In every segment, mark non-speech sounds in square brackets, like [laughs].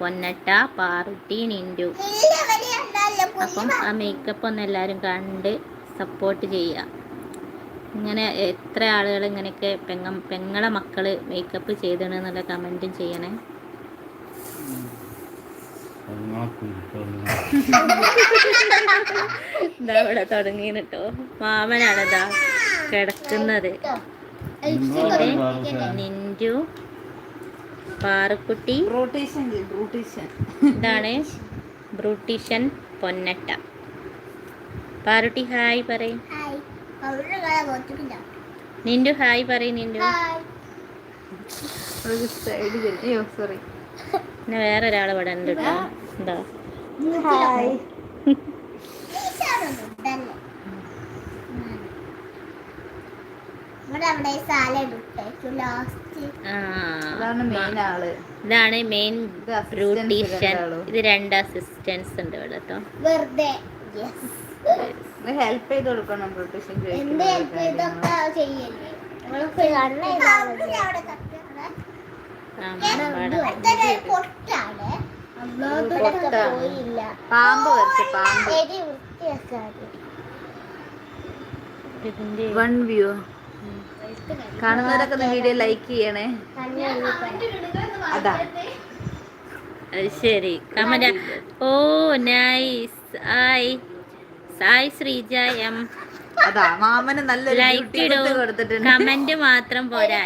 പൊന്നട്ട പാറുട്ടി നിൻഡു അപ്പം ആ മേക്കപ്പ് ഒന്ന് എല്ലാവരും കണ്ട് സപ്പോർട്ട് ചെയ്യുക. ഇങ്ങനെ എത്ര ആളുകൾ ഇങ്ങനെയൊക്കെ പെങ്ങ പെങ്ങളെ മക്കൾ മേക്കപ്പ് ചെയ്തണെന്നുള്ള കമന്റും ചെയ്യണേ. ഇതാ ഇവിടെ തുടങ്ങി കേട്ടോ മാമനാണിതാ കിടക്കുന്നത്. ഇത് നിൻഡു പാറുക്കുട്ടി. എന്താണ് ഇതാണ് ബ്രൂട്ടീഷൻ പൊന്നട്ട. പാറുട്ടി ഹായ് പറയും. നിന്റെ ഹായ് പറയും നിന്റെ സൈഡ് അയ്യോ സോറി പിന്നെ വേറെ ഒരാൾ ഇവിടെ ഉണ്ട് കേട്ടോ എന്താ ഹായ് ഇവിടെ അവിടെ സാലഡ് ഇട്ടേക്കും ലാസ്റ്റ് ആ അതാണ് മെയിൻ ആൾ ഇതാണ് മെയിൻ ബ്യൂട്ടീഷ്യൻ. ഇത് രണ്ട് അസിസ്റ്റൻസ് ഉണ്ട് ഇവിടെ കേട്ടോ വെറുതെ. യെസ് ഹെൽപ്പ് ചെയ്ത് കൊടുക്കണം. പോയില്ല. പാമ്പ് വരച്ച് പാമ്പ്. വൺ വ്യൂ കാണുന്നവരൊക്കെ വീഡിയോ ലൈക്ക് ചെയ്യണേ. അതാ. ശരി. കമല. ഓ നൈസ് ആയി സായ് ശ്രീജ എം. അതാ മാമന് നല്ലൊരു ലൈക്ക് കമന്റ് മാത്രം പോരാ.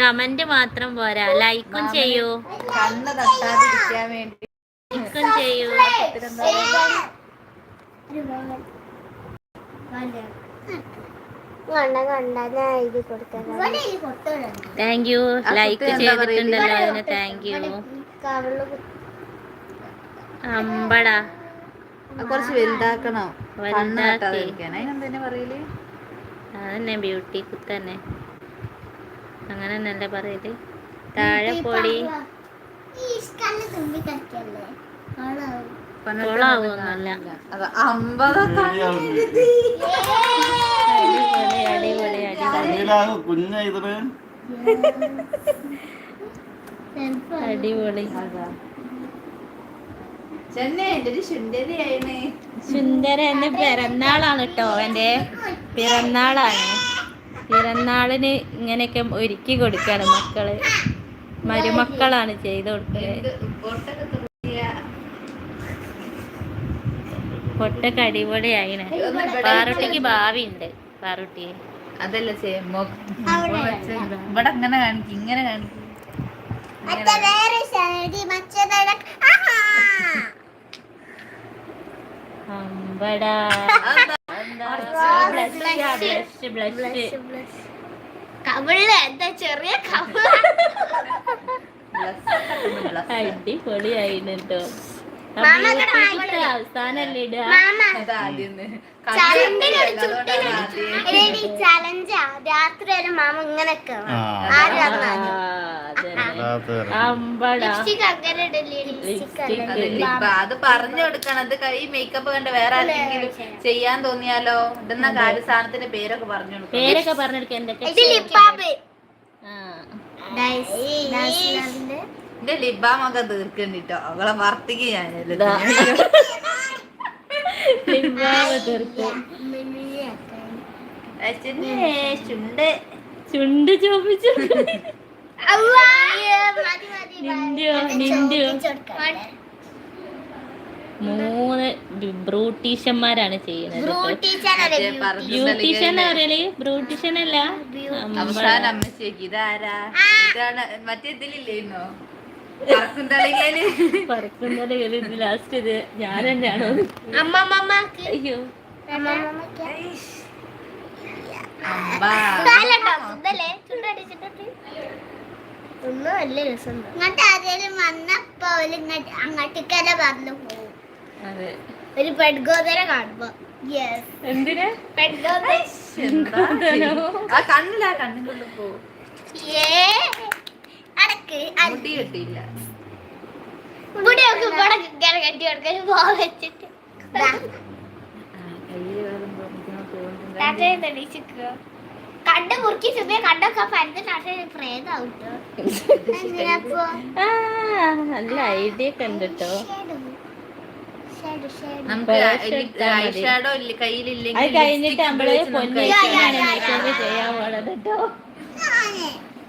കമന്റ് മാത്രം പോരാ. ലൈക്കും ചെയ്യൂ. കണ്ണ് തട്ടാതിരിക്കാൻ വേണ്ടി. ലൈക്കും ചെയ്യൂ. കണ്ട കണ്ട ഞാൻ എഴുതി കൊടുക്കാം താങ്ക് യു ലൈക്ക് ചെയ്തിട്ടുണ്ടല്ലോ അതിന് താങ്ക് യു അമ്പടാ. കുറച്ച് വലുതാക്കണം. അതന്നെ ബ്യൂട്ടി കുത്തന്നെ. അങ്ങനെ നല്ല പറയൽ? താഴെ പൊടി. ഈ കണ്ണ് അടിപൊളി. കുഞ്ഞ ഇതിന് സുന്ദര എന്റെ പിറന്നാളാണ് കേട്ടോ എന്റെ പിറന്നാളാണ്. പിറന്നാളിന് ഇങ്ങനെയൊക്കെ ഒരുക്കി കൊടുക്കാണ് മക്കൾ. മരുമക്കളാണ് ചെയ്ത് കൊടുക്കുന്നത് പൊട്ടൊക്കെ അടിപൊളിയായിന്. പാറുട്ടിക്ക് ഭാവി ഉണ്ട് പാറുട്ടി. അതല്ല ചെയ്യുമ്പോ ഇവിടെ അങ്ങനെ കാണിക്കും ഇങ്ങനെ കാണിക്കും. കവിൾ എന്താ ചെറിയ കവിള? അടിപൊളിയായിന് അവസാനല്ലേ ഇടുക? ചലഞ്ചാ രാത്രി വരെ മാമ ഇങ്ങനൊക്കെ. അത് പറഞ്ഞു കൊടുക്കണം. അത് ഈ മേക്കപ്പ് കണ്ട് വേറെ ആരെങ്കിലും ചെയ്യാൻ തോന്നിയാലോ? ഇടുന്ന കാര്യ സാധനത്തിന്റെ പേരൊക്കെ പറഞ്ഞു കൊടുക്കും പേരൊക്കെ പറഞ്ഞെടുക്ക എന്തൊക്കെ. എന്റെ ലിബാമൊക്കെ തീർക്കണ്ടിട്ടോ അവളെ വർത്തിക്ക് ഞാൻ ചുണ്ട്. ചുണ്ട് ചോപ്പിച്ചു? മൂന്ന് ബ്രൂട്ടീഷ്യന്മാരാണ് ചെയ്യുന്നത് ബ്യൂട്ടീഷ്യൻ പറയൽ? ബ്രൂട്ടീഷ്യൻ അല്ല അവസാനം ഇതാരാ? ഇതാണ്. മറ്റേ ഇതിലില്ലേന്നോ? പറക്കും തളികയിൽ പറക്കുന്നത് ഇത് ലാസ്റ്റ് ഇത് ഞാൻ തന്നെയാണോ? അയ്യോ. ഒന്നും നല്ല രസം. ഇങ്ങോട്ട് ആരെങ്കിലും വന്നപ്പോ അങ്ങോട്ടേക്കന്നെ പറഞ്ഞു പോകും അതെ. ഒരു പെഡ്ഗോദര കാണുമ്പോ. യെസ് എന്തിനാ? പെഡ്ഗോദര എന്താ ആ കണ്ണില്ല കണ്ണിനുള്ളിൽ പോ. ഏ മുടി കിട്ടിയില്ല. ഇവിടെയൊക്കെ ഇവിടെ ഇങ്ങനെ കെട്ടി കൊടുക്കാൻ പോ വെച്ചിട്ട്. കണ്ണ് മുറുക്കി ചെറിയ പ്രേതാവും ആ നല്ല ഐഡിയ കണ്ടിട്ടോ ഇല്ല? അത് കഴിഞ്ഞിട്ട് നമ്മൾ പൊന്നു ചെയ്യാൻ പോണത് കേട്ടോ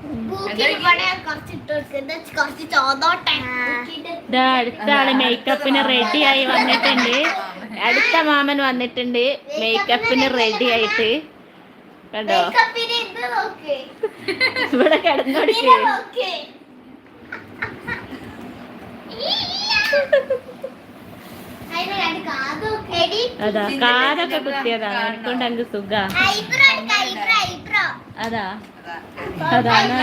ഞാനേ പൂക്കിന് ഇവിടെ കുറച്ച് ഇട്ട് കൊടുക്കുന്നത് കുറച്ച് ചോന്നോട്ടെ. പൂക്കിന്റെ ഇതാ അടുത്ത മേക്കപ്പിന് റെഡി ആയി വന്നിട്ടുണ്ട്. അടുത്ത മാമൻ വന്നിട്ടുണ്ട് മേക്കപ്പിന് റെഡി ആയിട്ട്. കണ്ടോ? ഇവിടെ കിടന്നോടിക്ക് അതാ കാതൊക്കെ കുത്തിയതാണ് എനിക്കൊണ്ട് അങ്ങ് സുഖ. അതാ. അതാണ്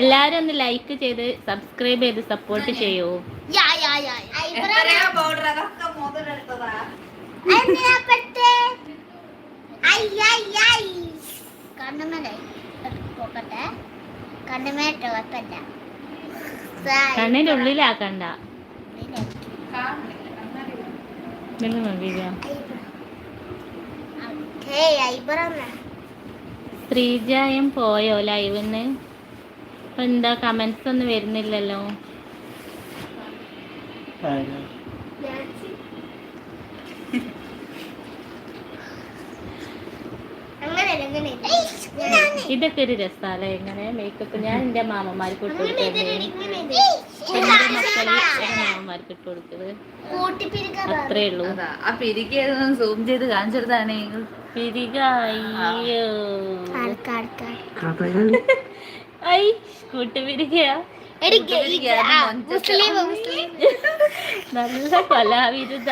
എല്ലാരും ഒന്ന് ലൈക്ക് ചെയ്ത് സബ്സ്ക്രൈബ് ചെയ്ത് സപ്പോർട്ട് ചെയ്യൂ. കണ്ണിന്റെ ഉള്ളിലാക്കണ്ട. ശ്രീജയം പോയോ ലൈവിന്ന് ഇപ്പൊ എന്താ കമന്റ്സ് ഒന്നും വരുന്നില്ലല്ലോ. ഇതൊക്കെ ഒരു രസാലേ എങ്ങനെ മേക്കപ്പ് ഞാൻ എന്റെ മാമന്മാർക്ക് ഇട്ട് എന്റെ മക്കൾ മാമന്മാർക്ക് ഇട്ട് കൊടുക്കുന്നത് അത്രേ ഉള്ളൂ. അതാ ആ പിരിക്ക് സൂം ചെയ്ത് കാണിച്ചെടുത്താണ് പിരിക അയ്യോ ഐ കൂട്ടുപിരികയാ മുസ്ലിം മുസ്ലിം. നല്ല കലാവിരുദ്ധ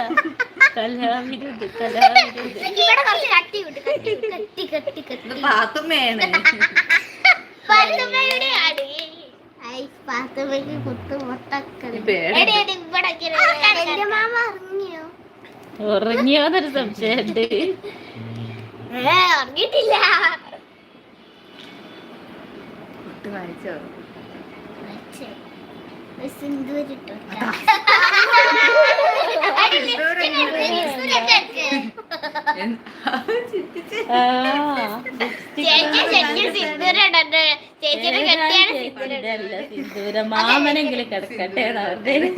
കലാവിരുദ്ധ കലാവിരുദ്ധ. ഇവിടെ കുറച്ച് കട്ടി കട്ടി കട്ടി കട്ടി കട്ടി. ഇത് പാത്തുമ്മയാണ്. പാത്തുമ്മയുടെ ഉറങ്ങിയോന്നൊരു സംശയമുണ്ട്. കുട്ടി വായിച്ചോ? മാമനെങ്കിലും കിടക്കട്ടെ സെറ്റ്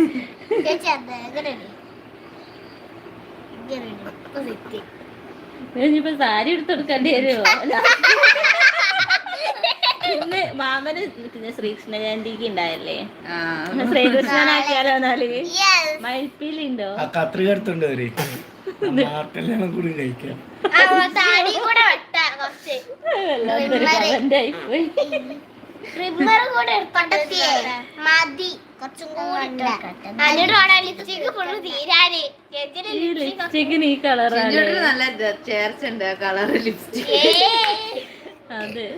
ഇനിയിപ്പോ സാരി എടുത്തു കൊടുക്കേണ്ടി വരുമോ ഇന്ന് വാമന് പിന്നെ ശ്രീകൃഷ്ണ ജയന്തിക്ക് ഉണ്ടായല്ലേ ആ. ശ്രീകൃഷ്ണനാക്കിയാലോ എന്നാൽ മയിൽപ്പീലുണ്ടോ? കത്രിക എടുത്തോണ്ട് വരെ മാർക്കെല്ലാം കൂടി കഴിക്കാം. കുറച്ച്. കൂടെ മതി. കുറച്ചും ഈ കളറാണ്. നല്ല ചേർച്ച ഉണ്ട് കളർ ലിപ്സ്റ്റിക് അതെ.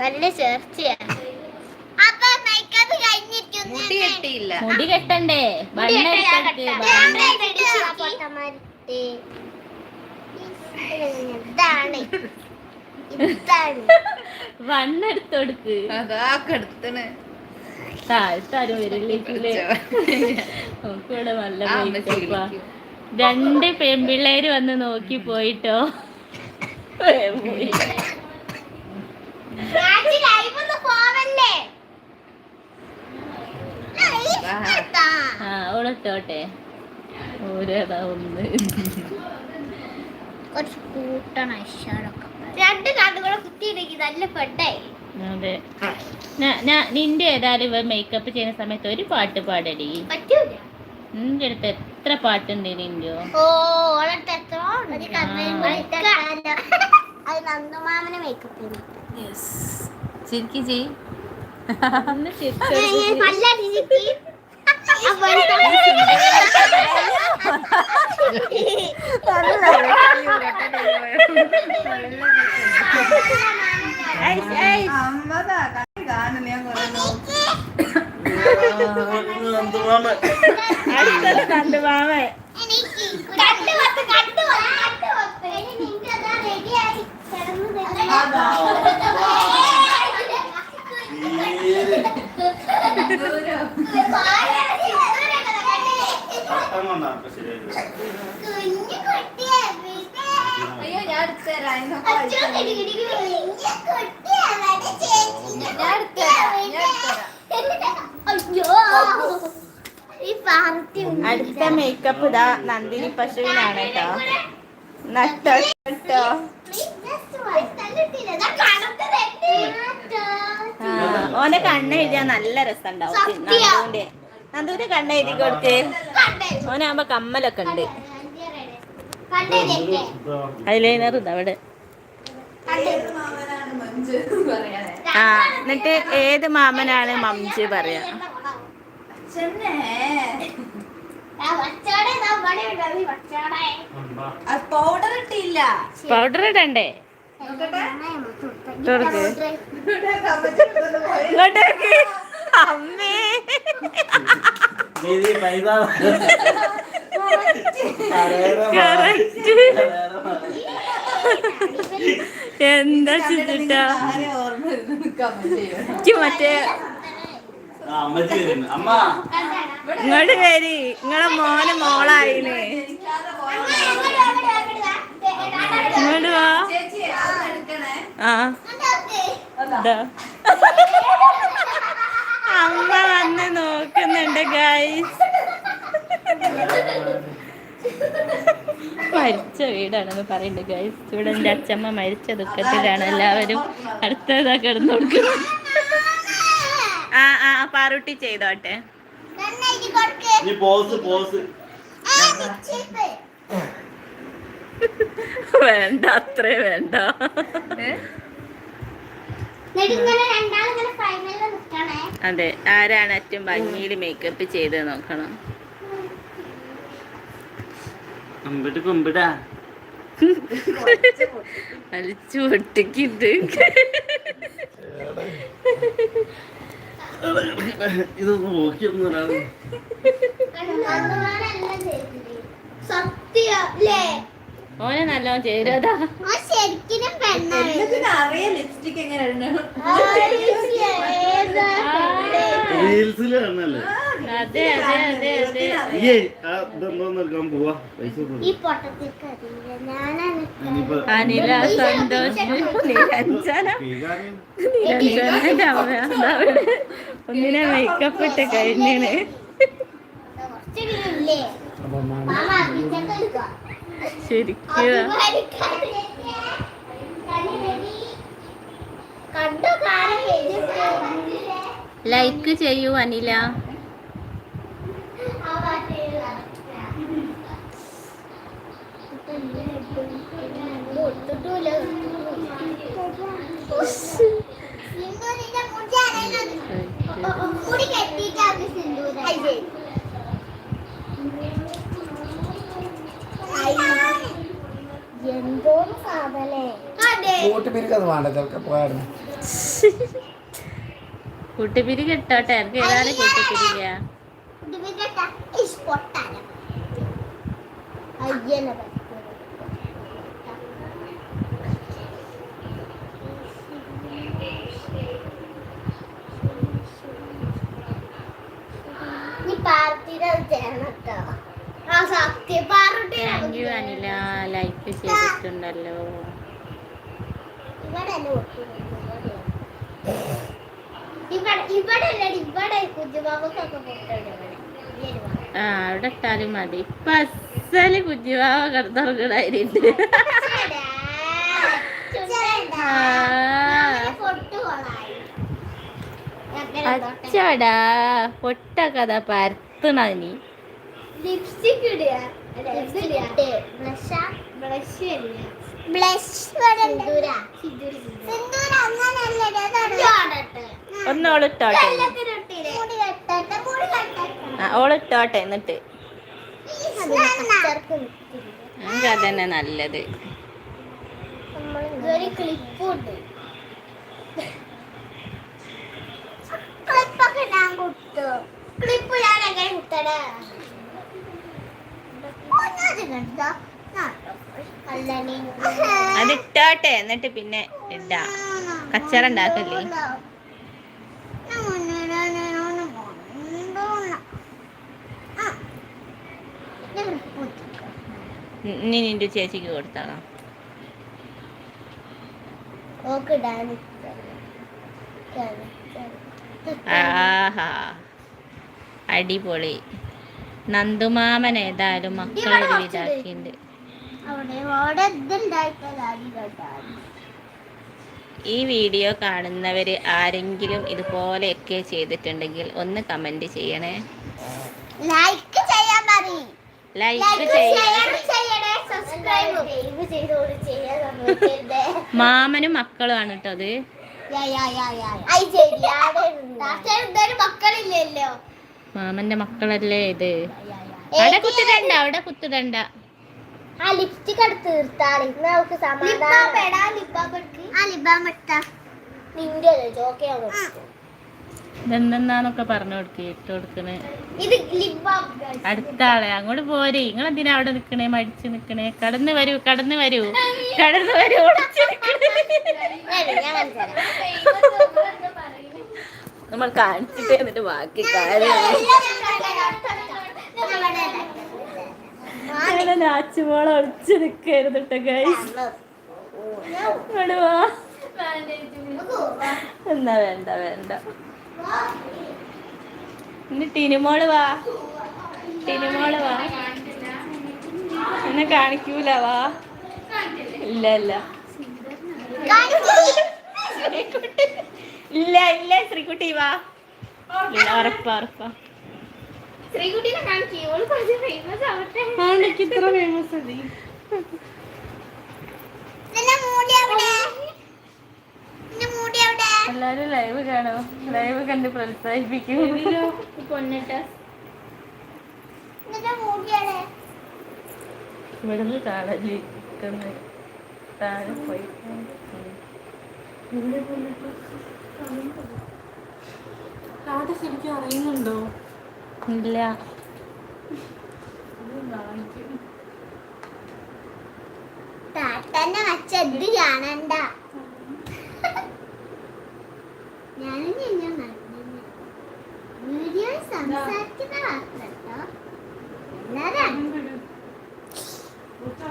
നല്ല ചേർച്ചയാ. മുടി കെട്ടിയില്ല. മുടി കെട്ടണ്ടേ? ഇതാണ്. ഇതാണ്. ബണ്ണെടുത്തൊടുക്ക് അതാ കെടുത്തണ്. താഴ്ത്താരും വരില്ലേക്കില്ലേ നമുക്കിവിടെ നല്ല ആ അമ്മച്ചി മേക്കപ്പാ രണ്ട് പെൺപിള്ളേര് വന്ന് നോക്കി പോയിട്ടോ? [laughs] പോയി. രാജി ലൈവ് ഒന്ന് പോവല്ലേ ആ. ആ ഓളിട്ടോട്ടെ ഓരേതാ ഒന്ന്. കുറച്ച് കൂട്ടണം ഇഷാടൊക്കെ രണ്ട് നല്ല പെട്ടായി അതെ. നിന്റെ ഏതായാലും മേക്കപ്പ് ചെയ്യുന്ന സമയത്ത് ഒരു പാട്ട് പാടടി. നിന്റെ അടുത്ത് എത്ര പാട്ടുണ്ട് നിന്റെയോ ഓ ഓളത്തെ എത്ര [laughs] അത് നന്ദുമാമനെ മേക്കപ്പ് ശരിക്കും ചെയ് ഒന്ന് ചിരിച്ചോട് നല്ല [laughs] രീതിക്ക് അമ്മതാ കാണുന്നു ഞാൻ കുറെ അടുത്തത് നന്ദുമാമൻ കണ്ടു വത്ത് കണ്ടു വത്ത് കണ്ടു വത്ത് നിന്റെ അതാ റെഡിയായി കിടന്നു വായിന്നൊക്കെ അച്ഛൻ വലിച്ചെറിയും. കിടി കിടി കിടി വലിയ കുട്ടിയാണ് ചേച്ചി ഞാൻ എടുത്തുതരാം, ഞാൻ എടുത്തുതരാം. അയ്യോ ഈ പാർട്ടി അടുത്ത മേക്കപ്പ് ഇതാ നന്ദിനി പശുവിനാണ് കേട്ടോ നട്ടോ കേട്ടോ കണ്ണ ഓന്റെ കണ്ണ് എഴുതിയാ നല്ല രസമുണ്ടാവും. നന്ദുവിന്റെ നന്ദുവിന്റെ കണ്ണ് എഴുതി കൊടുത്ത് ഓനാകുമ്പോ കമ്മലൊക്കെ ഉണ്ട്. ഐലൈനർ ഇതാ അവിടെ ഏത് മാമനാണ് മഞ്ജു എന്ന് പറയാനേ? ആ എന്നിട്ട് ഏത് മാമനാണ് മംജ് പറയാ? പൗഡർ ഇട്ടില്ല. പൗഡർ ഇടണ്ടേ? അമ്മേ. കറക്റ്റ് എന്താ ചെയ്യണം എനിക്ക് മറ്റേ ഇങ്ങോട്ട് വരി. നിങ്ങളെ മോന് മോളായിന്. ഇങ്ങോട്ട് വാ. ആ. അമ്മ വന്ന് നോക്കുന്നുണ്ട് ഗൈസ് മരിച്ച വീടാണെന്ന് പറയുന്നത് ഗൈസ് ഇവിടെ എന്റെ അച്ഛമ്മ മരിച്ച ദുഃഖത്തിലാണ് എല്ലാവരും അടുത്തതാ കിടന്നു കൊടുക്കുന്നത് ആ ആ പാറുട്ടി ചെയ്തോട്ടെ. നീ പോസ് പോസ് വേണ്ട അത്രേ വേണ്ട. അതെ ആരാണ് ഏറ്റവും ഭംഗിയിൽ മേക്കപ്പ് ചെയ്ത് നോക്കണം. അമ്പിട്ട് കുമ്പിടാ. വലിച്ചു ഒട്ടിക്കിട്ട് ഇത് നോക്കിയൊന്നും ഓനെ നല്ലോണം ചേരാതാ ആ ശരിക്കും റീൽസിൽ കാണല്ലേ അനില സന്തോഷ്. നിരഞ്ജന നിരഞ്ജനന്റെ അമ്മ ഒന്നിനെ മേക്കപ്പ് ഇട്ട് ശരിക്കും ലൈക്ക് ചെയ്യൂ അനില മുടി കെട്ടിയിട്ടാണ് സിന്ദൂരം എന്തോ സാധനേ അതെ കൂട്ടുപിരിക്കത് വേണ്ട ചിലക്ക് പോയായിരുന്നു. കൂട്ടുപിരി കെട്ടോട്ടെ എനിക്ക് ഏതാണ് കൂട്ടുപിരിക്ക ഇഷ്ടപ്പെട്ടാണ് അയ്യനെ നീ പാർട്ടിയുടെ ചെയ്യണം കേട്ടോ ആ സത്യം Parutty thank you Anila. Like ചെയ്തിട്ടുണ്ടല്ലോ. ആ അവിടെ ഇട്ടാലും മതി. ഇപ്പൊ അസൽ കുഞ്ഞുവാവ കിടന്നുറങ്ങണായിട്ടുണ്ട്. അച്ചടാ. പൊട്ട കഥ പരത്തണ നീ ലിപ്സ്റ്റിക് ഇടുക. ഒന്ന് ഓളിട്ടോട്ടെ ഓളിട്ടോട്ടെ എന്നിട്ട്. അതന്നെ നല്ലത്. ഒരു ക്ലിപ്പുണ്ട് അതിട്ടോട്ടെ എന്നിട്ട് പിന്നെ ഇടാ. കച്ചറ ഉണ്ടാക്കല്ലേ? നിന്റെ ചേച്ചിക്ക് കൊടുത്താണോ ആഹാ അടിപൊളി. നന്ദുമാമൻ ഏതായാലും മക്കൾ ഒരു കേട്ടോ ഈ വീഡിയോ കാണുന്നവർ ആരെങ്കിലും ഇതുപോലെയൊക്കെ ചെയ്തിട്ടുണ്ടെങ്കിൽ ഒന്ന് കമന്റ് ചെയ്യണേ. ലൈക്ക് ചെയ്യാൻ പറയും. ലൈക്ക് മാമനും മാമനും മക്കളുമാണ് കേട്ടോ അത്. മക്കളില്ലല്ലോ. മാമന്റെ മക്കളല്ലേ ഇത്? അവിടെ കുത്തിടണ്ട അവിടെ കുത്തിടണ്ട ആ ലിപ്സ്റ്റിക് എടുത്ത് തീർത്താളി നമുക്ക് ഇതെന്തെന്നാന്നൊക്കെ പറഞ്ഞു കൊടുക്ക് ഇട്ട് കൊടുക്കണേ. ഇത് ലിബാം അടുത്ത ആളെ അങ്ങോട്ട് പോരെ. നിങ്ങൾ എന്തിനാ അവിടെ നിക്കണേ? മടിച്ചു നിക്കണേ? കടന്നു വരൂ കടന്നു വരൂ. കടന്നു വരൂ ഒളിച്ച് നിക്കണേ. ഞാൻ കാണിച്ചുതരാം. നമ്മൾ കാണിച്ചിട്ട് എന്നിട്ട് ബാക്കി കാര്യം. നാച്ചുമോളെ നിൽക്കരുത് നിക്കരുത് കേട്ടോ ഗൈസ് എന്നാ വേണ്ട വേണ്ട. ഇനി ടിനിമോൾ വാ. ടിനിമോൾ വാ. എന്നെ കാണിക്കൂല വാ. ഇല്ല ഇല്ല. ഇല്ല ഇല്ല ശ്രീകുട്ടി വാ. ഉറപ്പാ ഉറപ്പാ. ശ്രീകുട്ടീനെ കാണിക്കേ. ഓൾ കുറച്ച് ഫേമസ് ആവട്ടെ. ഇത്ര ഫേമസ് എവിടെ എല്ലാരും ലൈവ് കാണോ? ലൈവ് കണ്ട് പ്രോത്സാഹിപ്പിക്കും. ഇവിടുന്ന് കാണൽ താഴെ പോയി. ശരിക്കും അറിയുന്നുണ്ടോ? ഇല്ല. താത്തന്നെ വച്ച ഇത് കാണണ്ട. ഞാനും ഞാൻ വീഡിയോ സംസാരിക്കുന്ന കേട്ടോ എല്ലാരും ഓക്കെ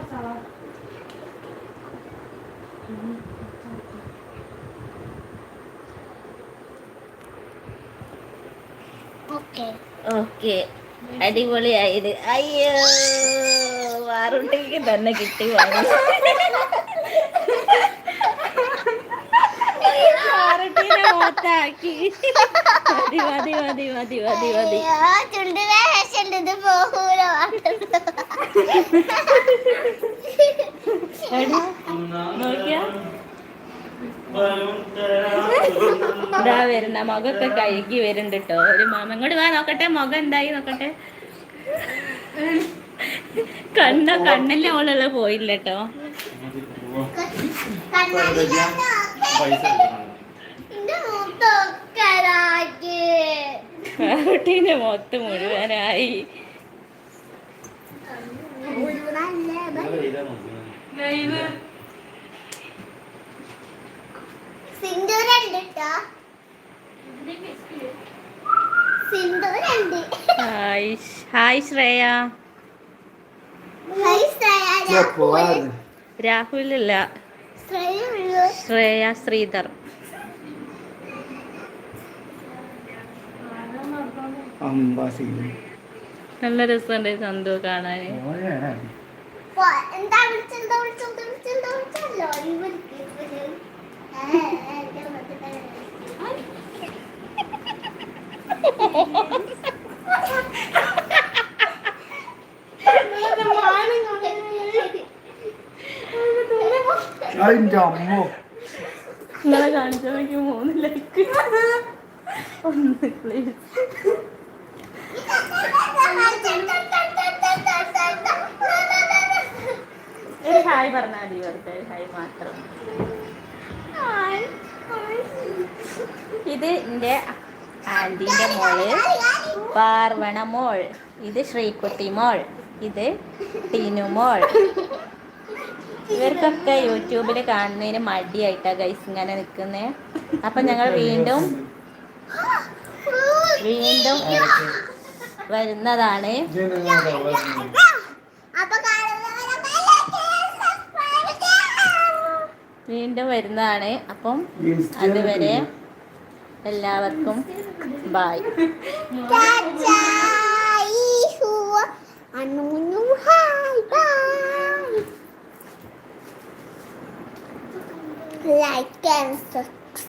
ഓക്കെ. അടിപൊളിയായത്. അയ്യോ വാറുട്ടിക്ക് തന്നെ കിട്ടി വാങ്ങി മതി മതി മതി മതി മതി മതി. ചുണ്ട് പോകൂല നോക്കിയാ? ഇതാ വരുന്ന മുഖമൊക്കെ കഴുകി വരുന്നുണ്ട് കേട്ടോ ഒരു മാമ ഇങ്ങോട്ട് വാ നോക്കട്ടെ മുഖം എന്തായി നോക്കട്ടെ. കണ്ണ കണ്ണിന്റെ മുകളിലുള്ള പോയില്ല കേട്ടോ കുട്ടീന്റെ മുഖത്ത് മുഴുവനായി. സിന്ദൂരുണ്ട് കേട്ടോ സിന്ദൂരുണ്ട് hi hi Shreya. Hi Shreya രാഹുലല്ല. Shreya Sridhar. നല്ല രസമുണ്ട് ചന്തു കാണാൻ എന്താ വിളിച്ചത് എന്താ വിളിച്ചത് എന്താ വിളിച്ചത്? എന്താ വിളിച്ചല്ലോ ഇവർക്ക് ഇവർ ഏ, ഏ, എന്റെ മക്കളുടെ അതിന്റെ അമ്മോ നിങ്ങളെ കാണിച്ചാൽ എനിക്ക് മൂന്ന് ലൈക്ക് ഒന്ന് പ്ലീസ് ഒരു ഹായ് പറഞ്ഞാൽ മതി വെറുതെ ഹായ് മാത്രം. ഇത് എന്റെ ആന്റീന്റെ മോൾ പാർവണ മോൾ. ഇത് ശ്രീകുട്ടി മോൾ. ഇത് ടീനു മോൾ. ഇവർക്കൊക്കെ യൂട്യൂബിൽ കാണുന്നതിന് മടിയായിട്ടാ ഗൈസ് ഇങ്ങനെ നിൽക്കുന്നത് അപ്പം ഞങ്ങൾ വീണ്ടും വീണ്ടും വരുന്നതാണ്. വീണ്ടും വരുന്നതാണ്. അപ്പം അതുവരെ എല്ലാവർക്കും bye Anu hi bye like and subscribe